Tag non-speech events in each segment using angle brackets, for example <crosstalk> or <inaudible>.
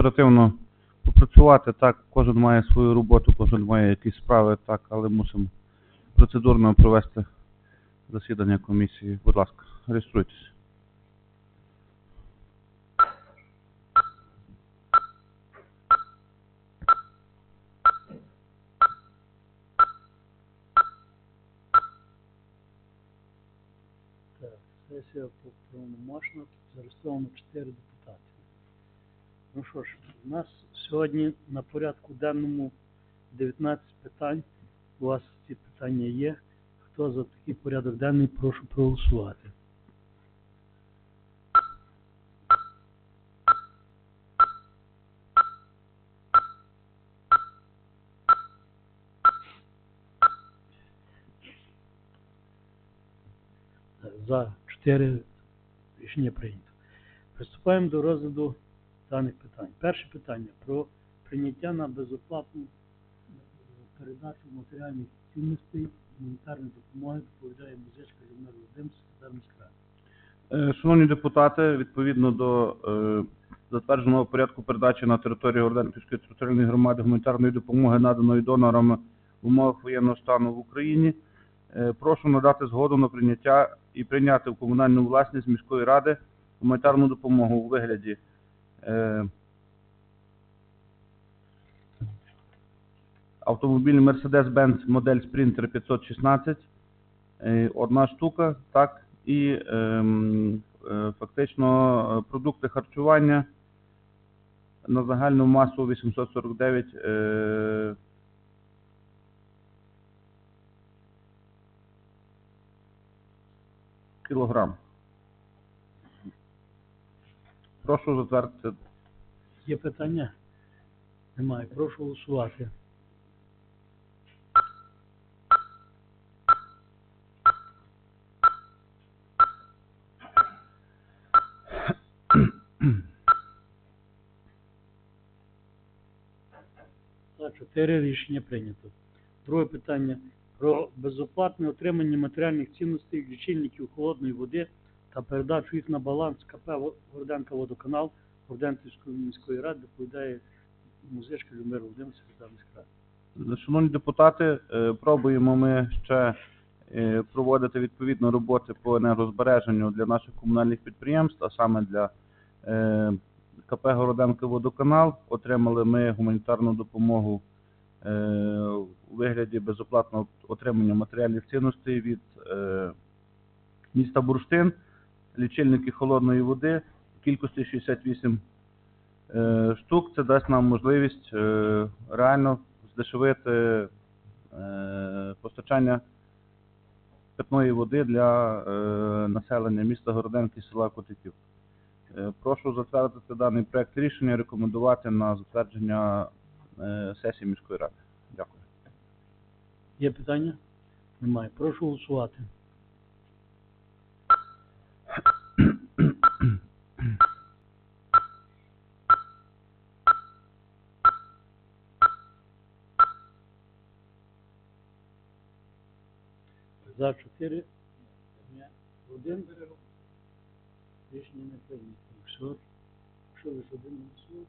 оперативно попрацювати. Так, кожен має свою роботу, кожен має якісь справи, так, але мусимо процедурно провести засідання комісії. Будь ласка, реєструйтесь. Так, сесія повномочна, зареєстровано 4 депутати. Ну що ж, у нас сьогодні на порядку денному 19 питань. У вас ці питання є. Хто за такий порядок денний, прошу проголосувати. За 4 рішення прийнято. Приступаємо до розгляду даних питань. Перше питання про прийняття на безоплатну передачу матеріальних цінностей гуманітарної допомоги доповідає музичка міська. Е, Шановні депутати, відповідно до е, затвердженого порядку передачі на територію Орденківської територіальної громади гуманітарної допомоги, наданої донорами в умовах воєнного стану в Україні, е, прошу надати згоду на прийняття і прийняти в комунальну власність міської ради гуманітарну допомогу у вигляді автомобіль Mercedes-Benz модель Sprinter 516, е, одна штука, так, і ем, е, фактично е, продукти харчування на загальну масу 849 е, кілограм. Прошу затвердити. Є питання? Немає. Прошу голосувати. За чотири рішення прийнято. Друге питання про безоплатне отримання матеріальних цінностей лічильників холодної води та передачу їх на баланс КП Горденка Водоканал Горденківської міської ради доповідає музичка Любомир Володимир, секретар міськради. Шановні депутати, е, пробуємо ми ще е, проводити відповідно роботи по енергозбереженню для наших комунальних підприємств, а саме для е, КП Городенко Водоканал. Отримали ми гуманітарну допомогу е, у вигляді безоплатного отримання матеріальних цінностей від е, міста Бурштин, лічильники холодної води в кількості 68 е, штук. Це дасть нам можливість е, реально здешевити е, постачання питної води для населення міста Городенки села Котиків. Прошу затвердити даний проект рішення рекомендувати на затвердження сесії міської ради. Дякую. Є питання? Немає. Прошу голосувати. За чотири. Ні. Один. Рішення не прийнято. Якщо, якщо лише один голосує.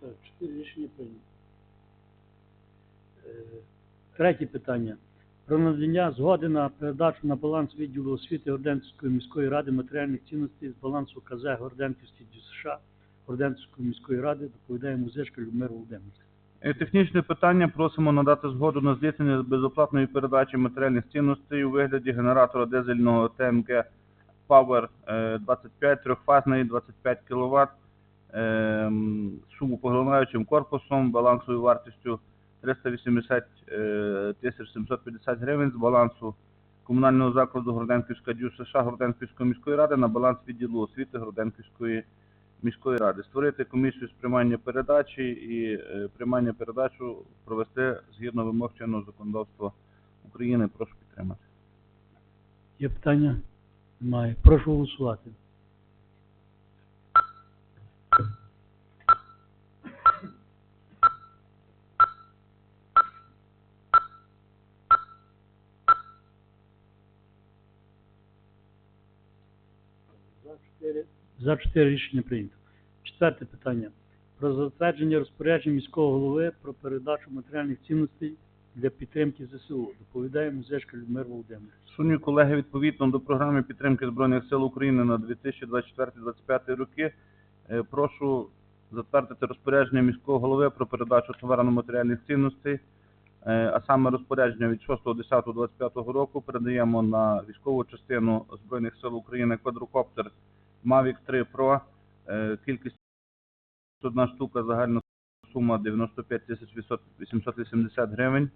Так, чотири рішення прийнято. Е, Третє питання. Про надання згоди на передачу на баланс відділу освіти Горденківської міської ради матеріальних цінностей з балансу КЗ Горденківський ДЮСШ Горденківської міської ради доповідає музичка Людмила Володимирська. Е, Технічне питання. Просимо надати згоду на здійснення безоплатної передачі матеріальних цінностей у вигляді генератора дизельного ТМК Power е, 25 трьохфазний 25 кВт ем, з шумопоглинаючим корпусом, балансовою вартістю 380 е, тисяч 750 гривень з балансу комунального закладу Горденківська ДЮС США Горденківської міської ради на баланс відділу освіти Горденківської міської ради. Створити комісію з приймання передачі і е, приймання передачу провести згідно вимог чинного законодавства України. Прошу підтримати. Є питання? Немає. Прошу голосувати. За 4 рішення прийнято. Четверте питання. Про затвердження розпорядження міського голови про передачу матеріальних цінностей для підтримки ЗСУ. Доповідає музичка Людмир Володимир. Шановні колеги, відповідно до програми підтримки Збройних сил України на 2024-2025 роки, е, прошу затвердити розпорядження міського голови про передачу товарно-матеріальних цінностей, а саме розпорядження від 6.10.25 року передаємо на військову частину Збройних сил України квадрокоптер Mavic 3 Pro, е, кількість одна штука, загальна сума 95 880 гривень.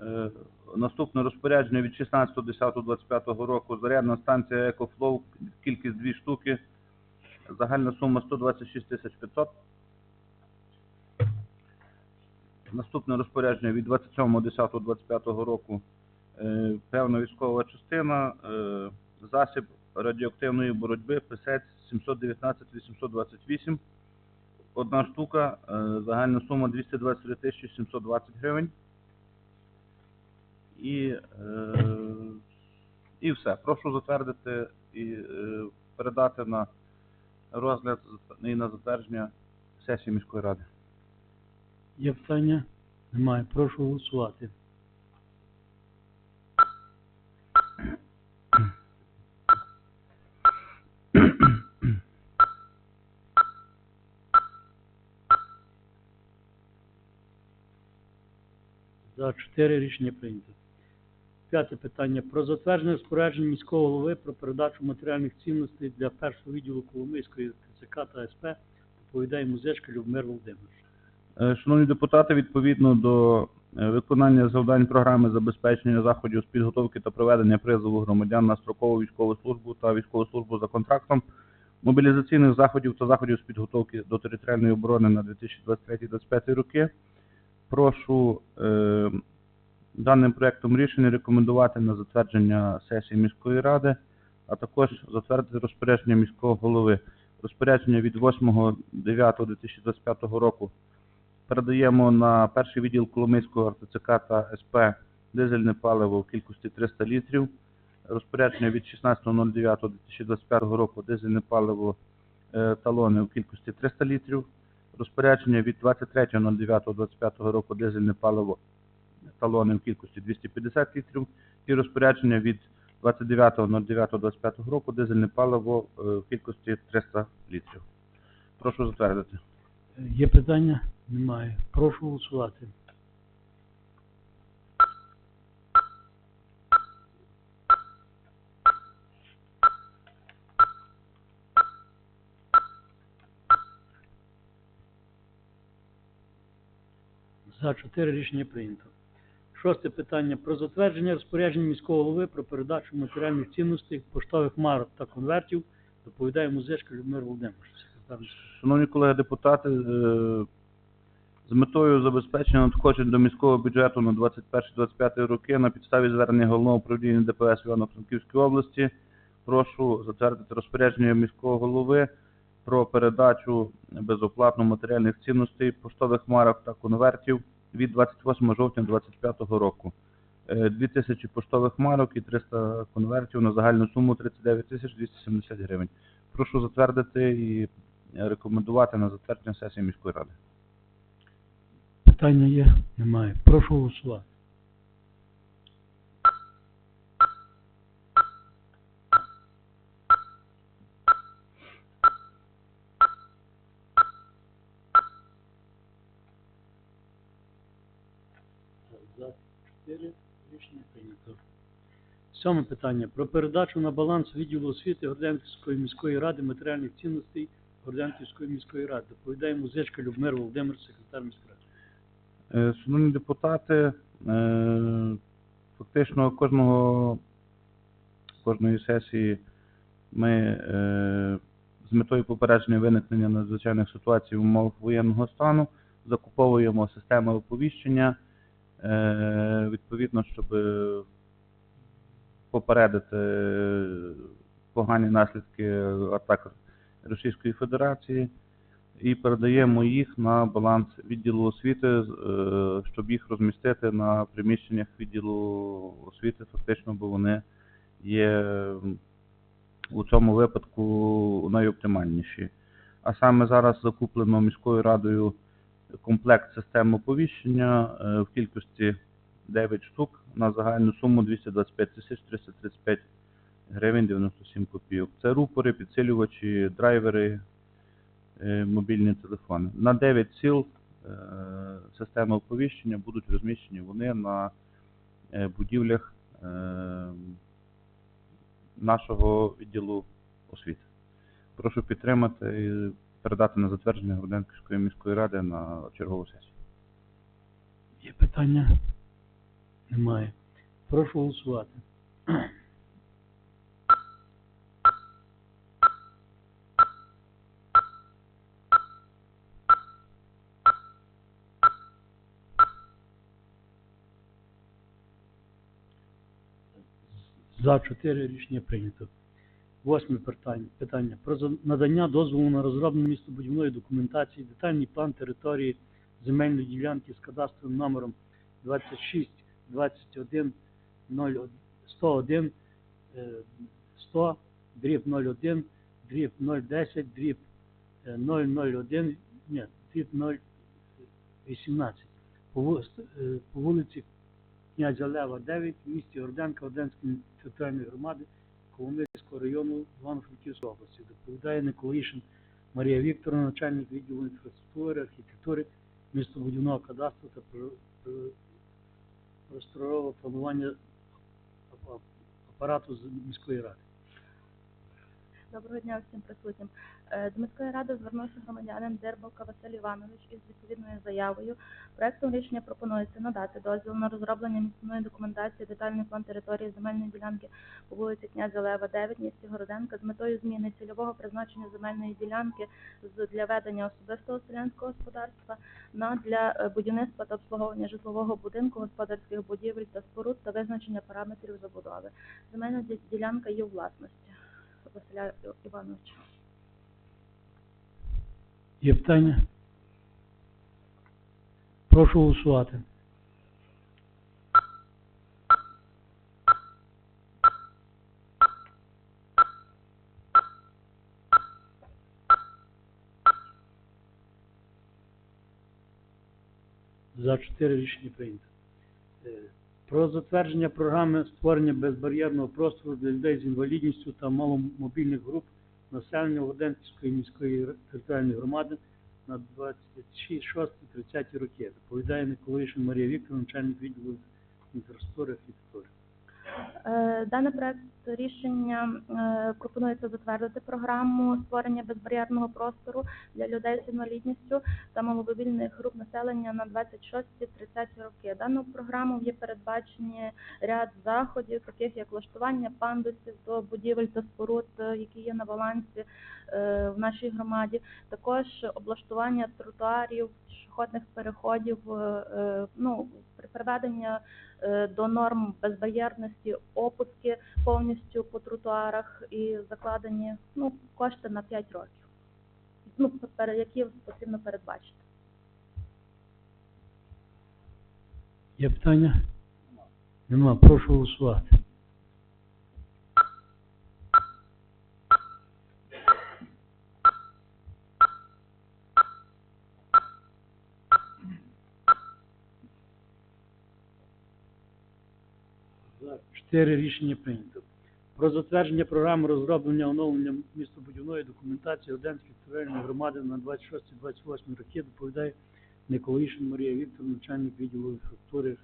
Е, Наступне розпорядження від 16.10.25 року. Зарядна станція EcoFlow, кількість 2 штуки. Загальна сума 126 500. Наступне розпорядження від 27.10.25 року. Е, Певна військова частина, е, засіб радіоактивної боротьби ПСЕЦ 719-828. Одна штука, е, загальна сума 223 тисячі 720 гривень. І, і все. Прошу затвердити і передати на розгляд і на затвердження сесії міської ради. Є питання? Немає. Прошу голосувати. За 4 рішення прийнято. П'яте питання. Про затвердження розпорядження міського голови про передачу матеріальних цінностей для першого відділу Коломийської ТЦК та СП доповідає музичка Любомир Володимирович. Е, Шановні депутати, відповідно до е, виконання завдань програми забезпечення заходів з підготовки та проведення призову громадян на строкову військову службу та військову службу за контрактом, мобілізаційних заходів та заходів з підготовки до територіальної оборони на 2023-2025 роки, прошу е, даним проектом рішення рекомендувати на затвердження сесії міської ради, а також затвердити розпорядження міського голови. Розпорядження від 8.9.2025 року передаємо на перший відділ Коломийського РТЦК та СП дизельне паливо в кількості 300 літрів. Розпорядження від 16.09.2025 року дизельне паливо е, талони в кількості 300 літрів. Розпорядження від 23.09.25 року дизельне паливо талони в кількості 250 літрів. І розпорядження від 29.09.25 року дизельне паливо е, в кількості 300 літрів. Прошу затвердити. Є питання? Немає. Прошу голосувати. За 4 рішення прийнято. Шосте питання. Про затвердження розпорядження міського голови про передачу матеріальних цінностей, поштових марок та конвертів доповідає музичка Людмир Володимирович. Шановні колеги депутати, е, з метою забезпечення надходжень до міського бюджету на 21-25 роки на підставі звернення головного управління ДПС в Івано-Франківській області прошу затвердити розпорядження міського голови про передачу безоплатно матеріальних цінностей, поштових марок та конвертів від 28 жовтня 2025 року. Е, 2000 поштових марок і 300 конвертів на загальну суму 39 тисяч 270 гривень. Прошу затвердити і рекомендувати на затвердження сесії міської ради. Питання є? Немає. Прошу голосувати. За 4 рішення прийнято. Сьоме питання. Про передачу на баланс відділу освіти Горденківської міської ради матеріальних цінностей Горденківської міської ради. Доповідає музичка Любмир Володимир, секретар міської ради. Е, Шановні депутати, е, фактично кожного кожної сесії ми е, з метою попередження виникнення надзвичайних ситуацій в умовах воєнного стану закуповуємо системи оповіщення відповідно, щоб попередити погані наслідки атак Російської Федерації і передаємо їх на баланс відділу освіти, е, щоб їх розмістити на приміщеннях відділу освіти, фактично, бо вони є у цьому випадку найоптимальніші. А саме зараз закуплено міською радою комплект систем оповіщення е, в кількості 9 штук на загальну суму 225 тисяч 335 гривень 97 копійок. Це рупори, підсилювачі, драйвери, е, мобільні телефони. На 9 сіл е, системи оповіщення будуть розміщені вони на будівлях нашого відділу освіти. Прошу підтримати передати на затвердження Городенківської міської ради на чергову сесію. Є питання? Немає. Прошу голосувати. За чотири рішення прийнято. Восьме питання. питання. Про надання дозволу на розроблення містобудівної документації, детальний план території земельної ділянки з кадастровим номером 26 21 01 101 е, 100 дріб 01 дріб 010 дріб е, 001 ні, дріб 018 по, е, по вулиці князя Лева 9 в місті Орденка Орденської територіальної громади Коломийського району Івано-Франківської області. Доповідає Николишин Марія Вікторовна, начальник відділу інфраструктури, архітектури, містобудівного кадастру та про- про- просторового планування апарату міської ради. Доброго дня всім присутнім. Е, До міської ради звернувся громадянин Дербалка Василь Іванович із відповідною заявою. Проектом рішення пропонується надати дозвіл на розроблення місцевої документації детальний план території земельної ділянки по вулиці Князя Лева 9, місті Городенка з метою зміни цільового призначення земельної ділянки для ведення особистого селянського господарства на для е, будівництва та обслуговування житлового будинку, господарських будівель та споруд та визначення параметрів забудови. Земельна ділянка є у власності. Василя Івановича. Є питання? Прошу голосувати. За чотири рішення прийнято. Е, Про затвердження програми створення безбар'єрного простору для людей з інвалідністю та маломобільних груп населення Воденської міської територіальної громади на 26-30 роки. Доповідає Николаїшин Марія Вікторовна, начальник відділу інфраструктури архітектури. Е, Даний проект рішення е, пропонується затвердити програму створення безбар'єрного простору для людей з інвалідністю та маломобільних груп населення на 26-30 роки. Дану програму є передбачені ряд заходів, таких як влаштування пандусів до будівель та споруд, е, які є на балансі в нашій громаді. Також облаштування тротуарів, пішохідних переходів, е, е, ну, приведення е, до норм безбар'єрності, опуски повністю по тротуарах і закладені ну, кошти на 5 років, ну, які потрібно передбачити. Є питання? Нема. Прошу голосувати. За чотири рішення прийнято. Про затвердження програми розроблення оновлення містобудівної документації Оденської цивільної громади на 26-28 роки доповідає Николаїшин Марія Вікторовна, начальник відділу інфраструктури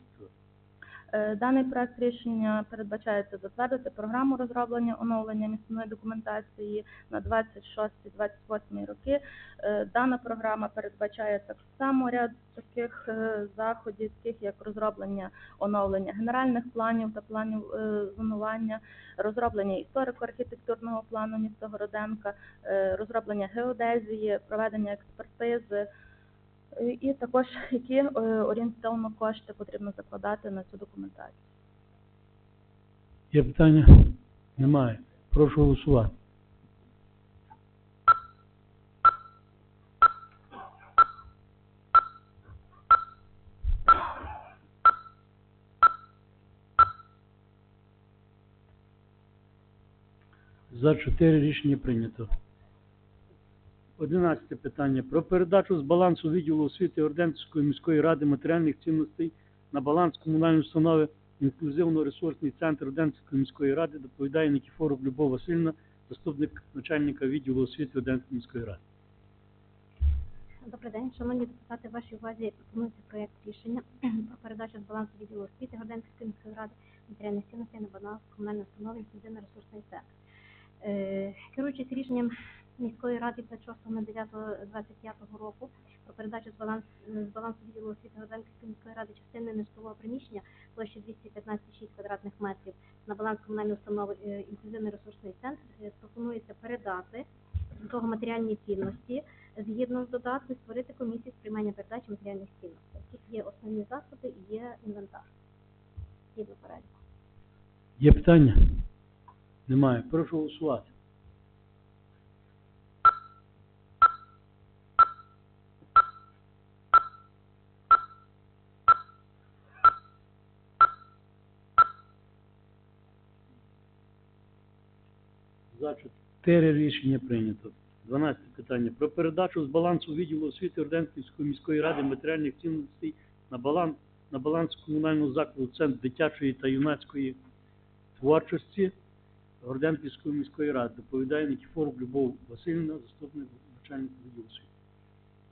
Даний проект рішення передбачається затвердити програму розроблення оновлення місцевої документації на 26-28 роки. Е, Дана програма передбачає так само ряд таких е, заходів, таких як розроблення оновлення генеральних планів та планів е, зонування, розроблення історико-архітектурного плану міста Городенка, е, розроблення геодезії, проведення експертизи. Е, І також <laughs> які е, орієнтовно кошти потрібно закладати на цю документацію. Є питання? Немає. Прошу голосувати. За 4 рішення прийнято. Одинадцяте питання. Про передачу з балансу відділу освіти Орденської міської ради матеріальних цінностей на баланс комунальної установи інклюзивно-ресурсний центр Орденської міської ради доповідає Нікіфоров Любов Васильівна, заступник начальника відділу освіти Орденської міської ради. Добрий день, шановні депутати, вашій увазі пропонується проєкт рішення про передачу з балансу відділу освіти Горденської міської ради матеріальних цінностей на баланс комунальної установи інклюзивно ресурсний центр. Е, Керуючись рішенням міської ради 26.09.25 року про передачу з балансу, з балансу відділу освіти Горденської міської ради частини нежитлового приміщення площі 215,6 квадратних метрів на баланс комунальної установи е, інклюзивний ресурсний центр, е, пропонується передати того матеріальні цінності згідно з додатком створити комісію з приймання передачі матеріальних цінностей. Тут є основні засоби і є інвентар. Згідно переліку. Є питання? Немає. Прошу голосувати. За 4 рішення прийнято. 12 питання. Про передачу з балансу відділу освіти Орденської міської ради матеріальних цінностей на баланс, на баланс комунального закладу Центр дитячої та юнацької творчості Горденківської міської ради. Доповідає Нікіфоров Любов Васильівна, заступник начальника відділу освіти.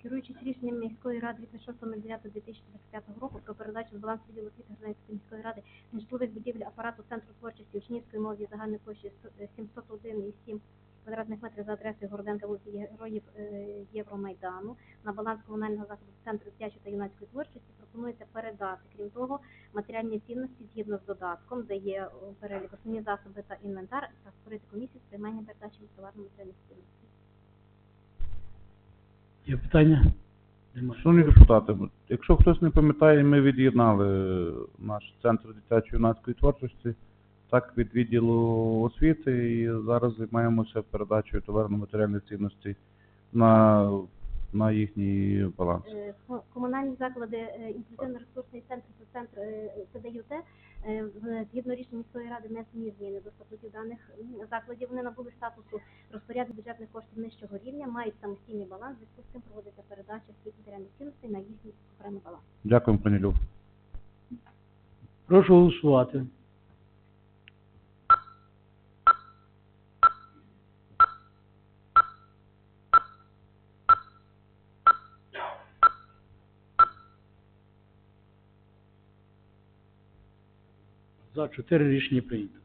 Керуючись рішенням міської ради від 26.09.2025 року про передачу з балансу відділу освіти Гранецької міської ради нежитлових будівель апарату Центру творчості учнівської молоді загальної площі 701,7 квадратних метрів за адресою Городенка вулиці Героїв е, Євромайдану на баланс комунального закладу Центру дитячої та юнацької творчості пропонується передати, крім того, матеріальні цінності згідно з додатком, де є перелік основні засоби та інвентар, та створити комісію з приймання передачі товарно-матеріальних цінностей. Є питання? Немає. Шановні депутати, якщо хтось не пам'ятає, ми від'єднали наш центр дитячо-юнацької творчості так від відділу освіти і зараз займаємося передачею товарно-матеріальної цінності на, на їхній баланс. Е, комунальні заклади е, інклюзивно-ресурсний центр це центр е, ЦДЮТ, в- згідно рішення міської ради внесені зміни до статутів даних закладів. Вони набули статусу розпорядник бюджетних коштів нижчого рівня, мають самостійний баланс, в зв'язку з цим проводиться передача всіх матеріальних цінностей на їхній окремий баланс. Дякую, пані Люб. Прошу голосувати. За 4 рішення прийнято.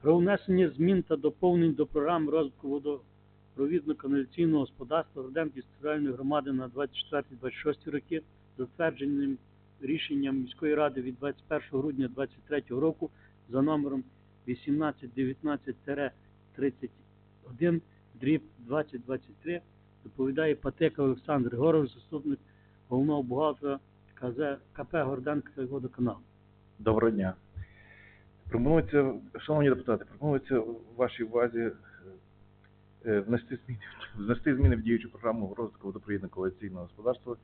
Про внесення змін та доповнень до програм розвитку водопровідно-каналізаційного господарства Роденківської територіальної громади на 24-26 роки, затвердженим рішенням міської ради від 21 грудня 2023 року за номером 1819-31 дріб 2023 доповідає Патека Олександр Григорович, заступник головного бухгалтера КП Горданка водоканал. Доброго дня. Пропонується, шановні депутати, пропонується вашій увазі е, е, внести зміни, внести зміни в діючу програму розвитку водопровідно коаліційного господарства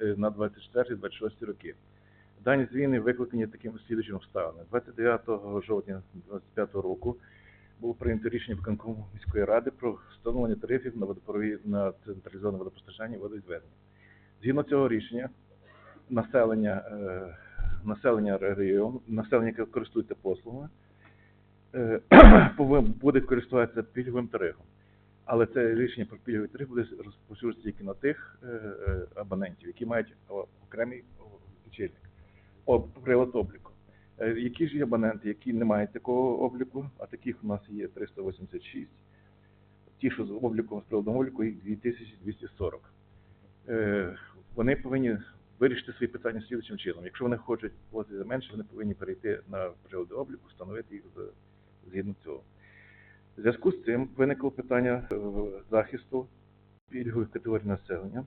е, на 24-26 роки. Дані зміни викликані таким слідчим обставинами. 29 жовтня 2025 року було прийнято рішення виконкому міської ради про встановлення тарифів на водопровід на централізоване водопостачання і водовідведення. Згідно цього рішення, населення населення району, населення, яке користується послугами, е, <clears throat> буде користуватися пільговим тарифом. Але це рішення про пільговий тариф буде розповсюджуватися тільки на тих е, е, абонентів, які мають окремий лічильник, прилад обліку. Які ж є абоненти, які не мають такого обліку, а таких у нас є 386. Ті, що з обліком, з приладом обліку, їх 2240. Е, Вони повинні вирішити свої питання слідчим чином. Якщо вони хочуть платити менше, вони повинні перейти на прилади обліку, встановити їх згідно цього. В зв'язку з цим виникло питання захисту пільгових категорій населення.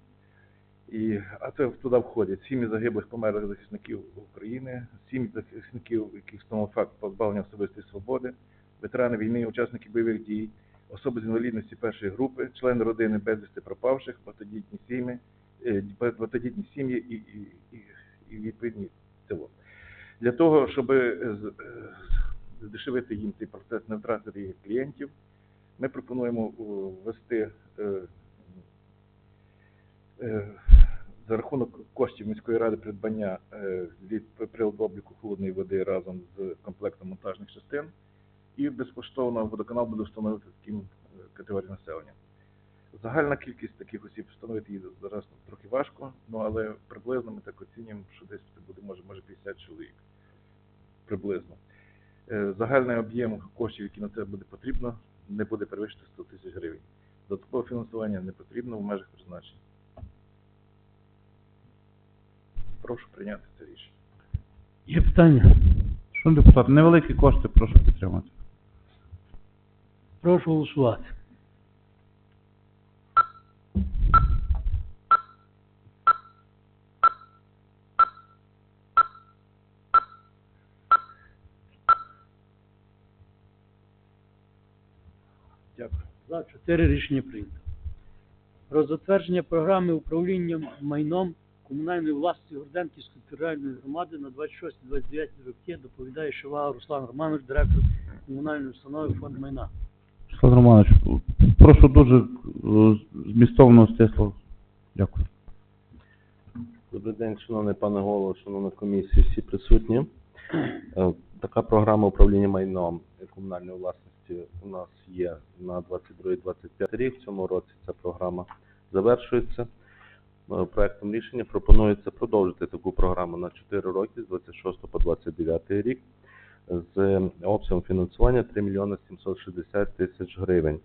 І, а це туди входять сім'ї загиблих померлих захисників України, сім'ї захисників, яких встановив факт позбавлення особистої свободи, ветерани війни, учасники бойових дій, особи з інвалідності першої групи, члени родини безвісти пропавших, багатодітні сім'ї, багатодітні сім'ї і, і, і, відповідні цього. Для того, щоб е, е, здешевити їм цей процес, не втратити їх клієнтів, Ми пропонуємо е, ввести е, е, за рахунок коштів міської ради придбання е, від приладу обліку холодної води разом з комплектом монтажних частин і безкоштовно водоканал буде встановити таким е, населення. Загальна кількість таких осіб встановити її зараз трохи важко, ну але приблизно ми так оцінюємо, що десь це буде може, може 50 чоловік. Приблизно. Е, Загальний об'єм коштів, які на це буде потрібно, не буде перевищити 100 тисяч гривень. Додаткове фінансування не потрібно в межах призначень. Прошу прийняти це рішення. Є питання? Шановні депутати, невеликі кошти, прошу підтримати. Прошу голосувати. 4 рішення прийнято. Про затвердження програми управління майном комунальної власності Горденківської територіальної громади на 26-29 роки доповідає Шивага Руслан Романович, директор комунальної установи фонд майна. Руслан Романович, прошу дуже е, змістовно стисло. Дякую. Добрий день, шановний пане голово, шановна комісія, всі присутні. Е, така програма управління майном комунальної власності у нас є на 22-25 рік. В цьому році ця програма завершується. Е, Проектом рішення пропонується продовжити таку програму на 4 роки з 26 по 29 рік з обсягом фінансування 3 мільйони 760 тисяч гривень.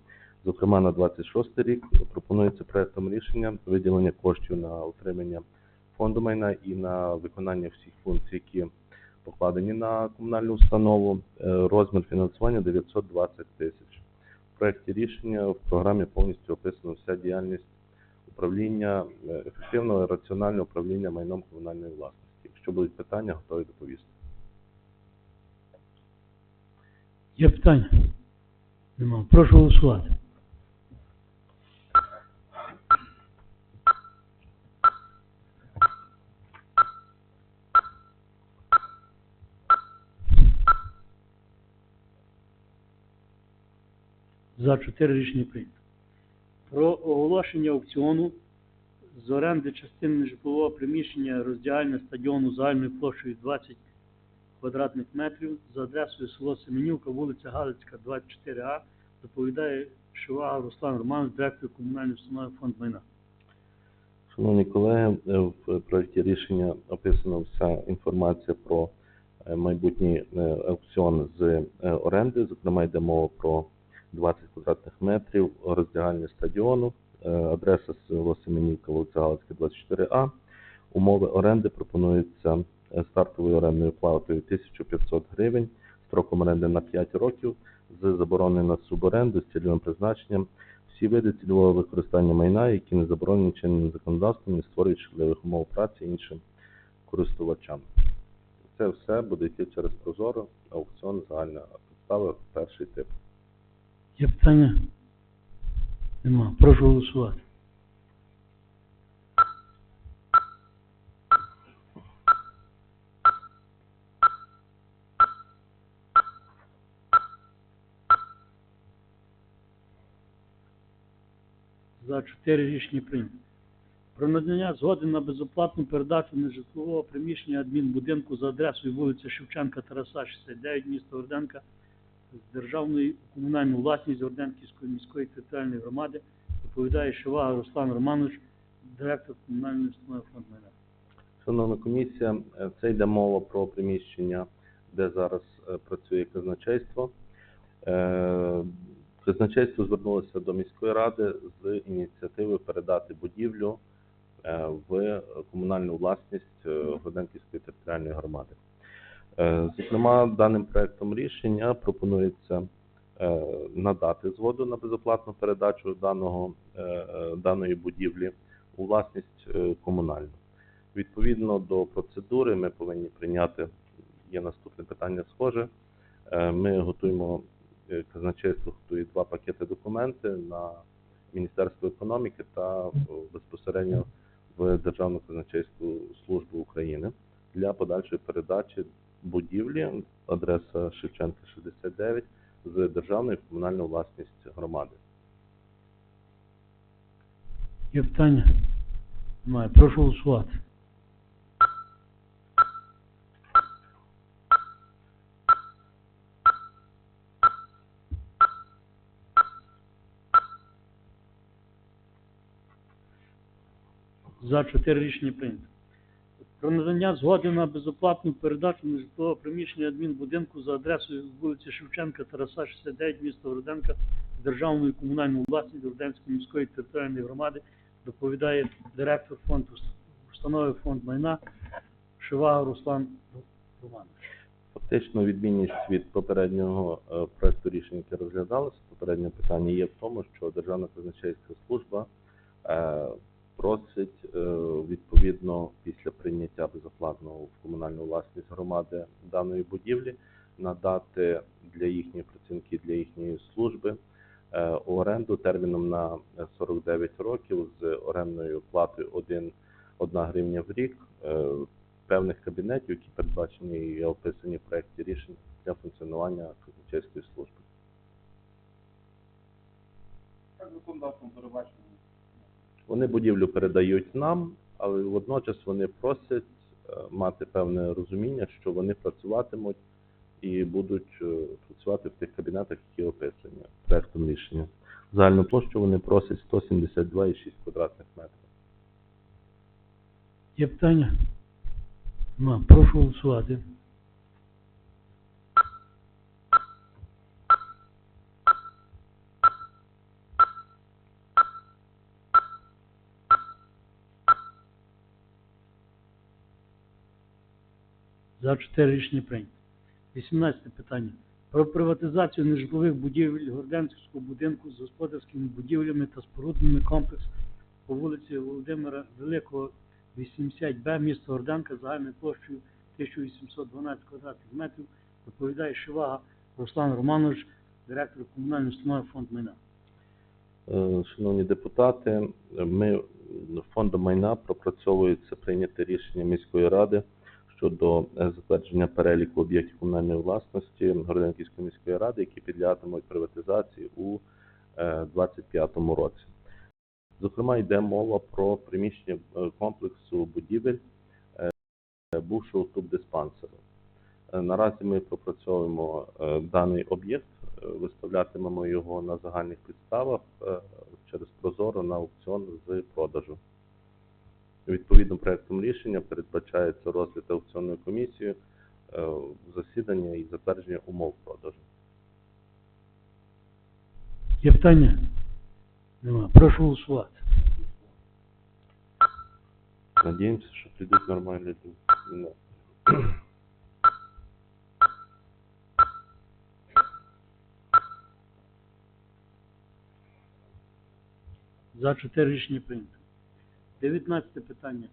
Зокрема, на 26 рік пропонується проектом рішення виділення коштів на утримання фонду майна і на виконання всіх функцій, які покладені на комунальну установу. Е, Розмір фінансування 920 тисяч. В проекті рішення в програмі повністю описана вся діяльність управління, е, ефективного і раціонального управління майном комунальної власності. Якщо будуть питання, готові доповісти. Є питання? Нема. Прошу голосувати. За чотири рішення прийнято. Про оголошення аукціону з оренди частини житлового приміщення роздягальня стадіону загальною площею 20 квадратних метрів за адресою село Семенівка, вулиця Галицька, 24А, доповідає Шивага Руслан Романович, директор комунальної установи фонд майна. Шановні колеги, е, в проєкті рішення описана вся інформація про е, майбутній е, аукціон з оренди. Зокрема, йде мова про 20 квадратних метрів роздягальні стадіону, е, адреса село Семенівка, вулиця Галицька, 24А. Умови оренди пропонуються е, стартовою орендною платою 1500 гривень, строком оренди на 5 років, з забороною на суборенду з цільовим призначенням всі види цільового використання майна, які не заборонені чинним законодавством, не створюють шкідливих умов праці іншим користувачам. Це все буде йти через Прозоро, аукціон, загальна підстава, перший тип. Є питання? Нема. Прошу голосувати. За чотири рішення прийнято. Про надання згоди на безоплатну передачу нежитлового приміщення адмінбудинку за адресою вулиця Шевченка, Тараса, 69, місто Орденка, з державної у комунальну власність Орденківської міської територіальної громади доповідає Шивага Руслан Романович, директор комунальної установи фонд майна. Шановна комісія, е, це йде мова про приміщення, де зараз е, працює казначейство. Е, Казначейство звернулося до міської ради з ініціативою передати будівлю в комунальну власність Гроденківської територіальної громади. Е, Зокрема, даним проектом рішення пропонується е, надати згоду на безоплатну передачу даного, е, даної будівлі у власність комунальну. Відповідно до процедури ми повинні прийняти, є наступне питання схоже. Ми готуємо, казначейство готує два пакети документи на Міністерство економіки та безпосередньо в Державну казначейську службу України для подальшої передачі будівлі, адреса Шевченка 69, з державної в комунальну власність громади. Є питання? Немає. Прошу голосувати. За чотири рішення прийнято. Про надання згоди на безоплатну передачу нежитлового приміщення адмінбудинку за адресою вулиці Шевченка, Тараса, 69, місто Руденка, державної комунальної власності Руденської міської територіальної громади, доповідає директор фонду установи фонд майна Шивага Руслан Романович. Фактично відмінність від попереднього е, проекту рішення, яке розглядалося, попереднє питання є в тому, що Державна казначейська служба е, просить е, відповідно після прийняття безоплатного в комунальну власність громади даної будівлі надати для їхньої працівників, для їхньої служби е, оренду терміном на 49 років з орендною платою 1, 1 гривня в рік е, певних кабінетів, які передбачені і описані в проєкті рішень для функціонування казначейської служби. Так законодавством передбачено. Вони будівлю передають нам, але водночас вони просять е, мати певне розуміння, що вони працюватимуть і будуть е, працювати в тих кабінетах, які описані проектом рішення. Загальну площу вони просять 172,6 квадратних метрів. Є питання? Прошу голосувати. За чотири рішення прийнято. 18 питання. Про приватизацію нежитлових будівель Горденського будинку з господарськими будівлями та спорудними комплекс по вулиці Володимира Великого, 80Б, місто Горденка, загальною площею 1812 квадратних метрів. Доповідає Шивага Руслан Романович, директор комунальної установи фонд майна. Е, Шановні депутати, ми фондом майна пропрацьовується прийняте рішення міської ради щодо е, затвердження переліку об'єктів комунальної власності Городенківської міської ради, які підлягатимуть приватизації у 2025 році. Зокрема, йде мова про приміщення е, комплексу будівель е, бувшого тубдиспансеру. Е, Наразі ми пропрацьовуємо е, даний об'єкт, е, виставлятимемо його на загальних підставах е, через Прозоро на аукціон з продажу. Відповідно проектом рішення передбачається розгляд аукціонною комісією, е, засідання і затвердження умов продажу. Є питання? Нема. Прошу голосувати. Надіємося, що прийдуть нормальні люди. За чотири рішення прийнято. 19 питання.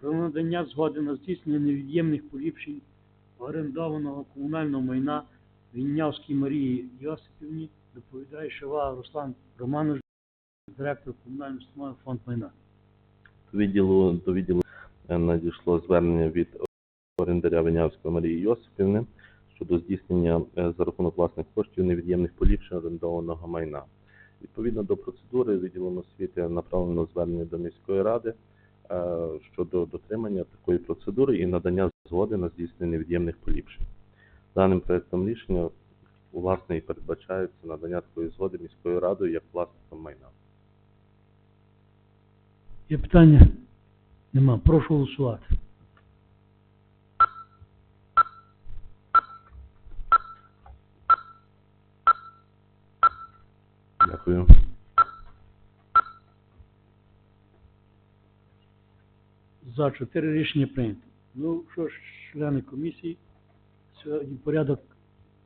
Про надання згоди на здійснення невід'ємних поліпшень орендованого комунального майна Віннявській Марії Йосипівні, доповідає Шива Руслан Романович, директор комунальної установи фонд майна. відділу до відділу е, надійшло звернення від орендаря Винявської Марії Йосипівни щодо здійснення е, за рахунок власних коштів невід'ємних поліпшень орендованого майна. Відповідно до процедури відділом освіти направлено звернення до міської ради е, щодо дотримання такої процедури і надання згоди на здійснення невід'ємних поліпшень. Даним проектом рішення власне і передбачається надання такої згоди міською радою як власником майна. Є питання? Нема. Прошу голосувати. Дякую. За чотири рішення прийнято. Ну що ж, члени комісії, сьогодні порядок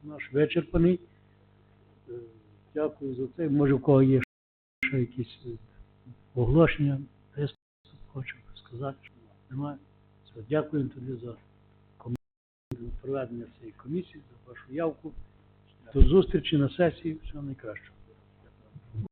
наш вичерпаний. Е, Дякую за це. Може, в кого є ще якісь е, оголошення, виступ хочу сказати, що немає. Все, дякую тоді за проведення цієї комісії, за вашу явку. До зустрічі на сесії. Всього найкращого.